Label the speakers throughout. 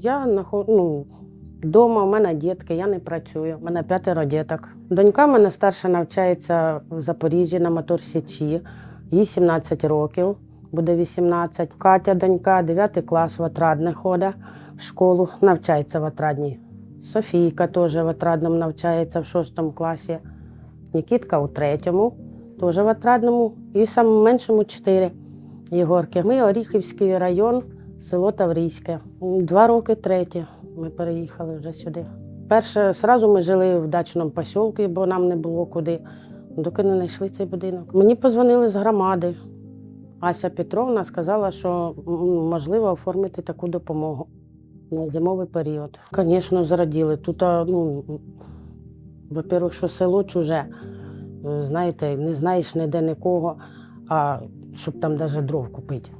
Speaker 1: Я ну, вдома, у мене дітки, я не працюю. У мене п'ятеро діток. Донька в мене старша навчається в Запоріжжі на моторсічі. Їй 17 років, буде 18. Катя, донька, 9 клас в Отрадне ходить в школу, навчається в Отрадній. Софійка теж в Отрадному навчається в 6 класі. Нікітка у третьому, теж в Отрадному, і самому меншому 4 Єгорки. Ми Оріхівський район, село Таврійське. Два роки третє. Ми переїхали вже сюди. Перше, зразу ми жили в дачному посілку, бо нам не було куди, доки не знайшли цей будинок. Мені позвонили з громади. Ася Петровна сказала, що можливо оформити таку допомогу на зимовий період. Звісно, зраділи. Тут, ну, во-первых, що село чуже, е, знаєте, не знаєш ніде нікого, а щоб там навіть дров купити.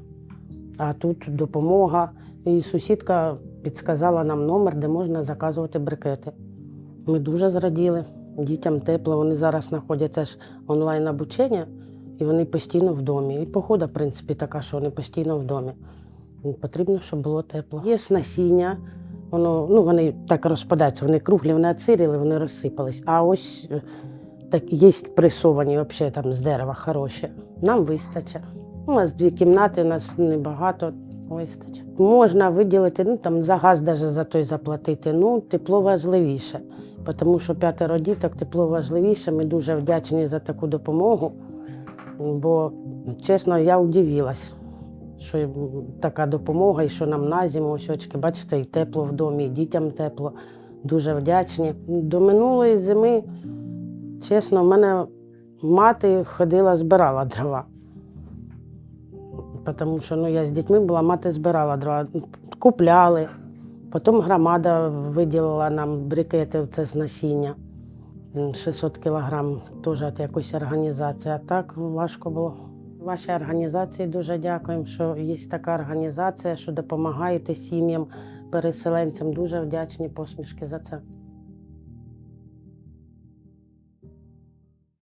Speaker 1: А тут допомога. І сусідка підсказала нам номер, де можна заказувати брикети. Ми дуже зраділи. Дітям тепло, вони зараз знаходяться ж онлайн обучення, і вони постійно в домі. І погода, в принципі, така, що вони постійно в домі. Потрібно, щоб було тепло. Є насіння, воно, ну, вони так розпадаються, вони круглі, вони оциріли, вони розсипались. А ось е, так є пресовані взагалі там з дерева хороші. Нам вистачить. У нас дві кімнати, нас небагато вистачить. Можна виділити, ну там за газ навіть за той заплатити. Ну, тепло важливіше. Тому що п'ятеро діток тепло важливіше. Ми дуже вдячні за таку допомогу. Бо, чесно, я удивилась, що така допомога, і що нам на зиму, ось очки, бачите, і тепло в домі, і дітям тепло. Дуже вдячні. До минулої зими, чесно, в мене мати ходила, збирала дрова. Тому що ну, я з дітьми була, мати збирала дрова, купляли. Потім громада виділила нам брикети це з насіння. М, 600 кілограм теж от якось організація. А так важко було. Вашій організації дуже дякуємо, що є така організація, що допомагаєте сім'ям, переселенцям. Дуже вдячні посмішки за це.